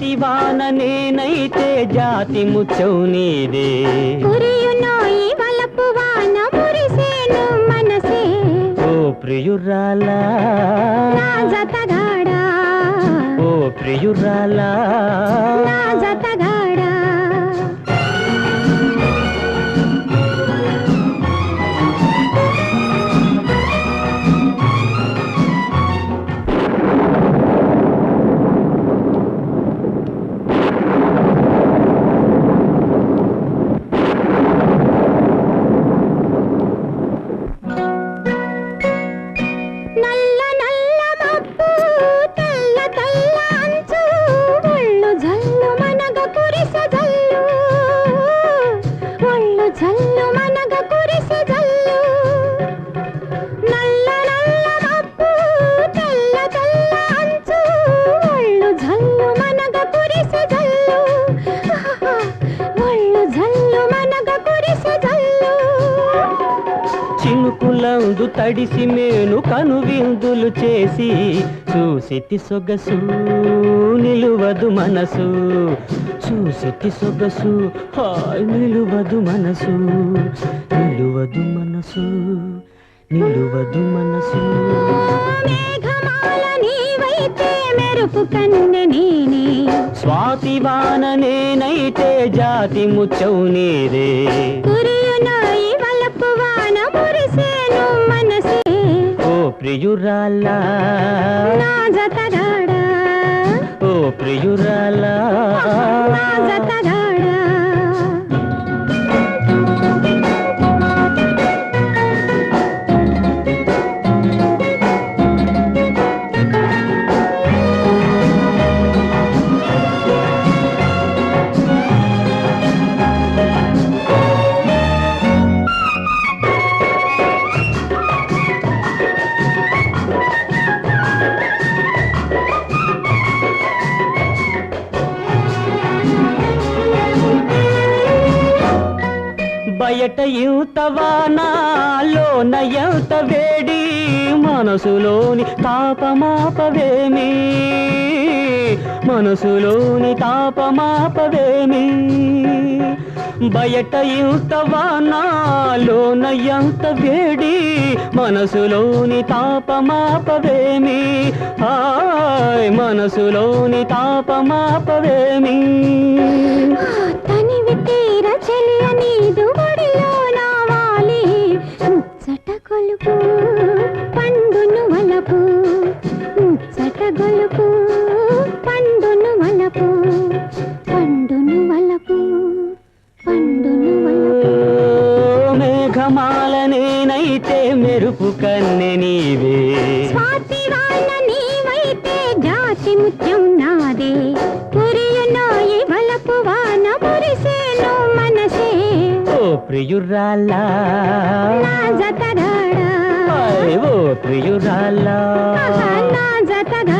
స్వాతివాన నేనైతే జాతి ముచ్చౌ నీదే వాన ఓ ప్రియురాలా. ఓ ప్రియురాలా. చినుకులందు తడిసి మేను కనువిందులు చేసి చూసితి సొగసు నిలువదు మనసు చూసితి సొగసు హాయ్ నిలువదు మనసు నిలువదు మనసు నిలువదు మనసు. మెరుపు కన్నె నేనే. స్వాతివాన నేనైతే జాతి ముచ్చౌ నీదే. ప్రియురాలా. ఓ ప్రియురాలా. బయట ఇంత వానాలోన ఎంత వేడి మనసులోని తాపమాపవేమి? మనసులోని తాపమాపవేమి? బయట ఇంత వానాలోన ఎంత వేడి మనసులోని తాపమాపవేమి? హాయ్ మనసులోని తాపమాపవేమి? నీవే. స్వాతి వాన నీవైతే జాతి ముత్యం నాదే. కురియునోయి వలపు వాన మురిసేను మనసే. ఓ ప్రియురాలా నా జతగాడా? ఓ ప్రియురాలా నా జతగాడా?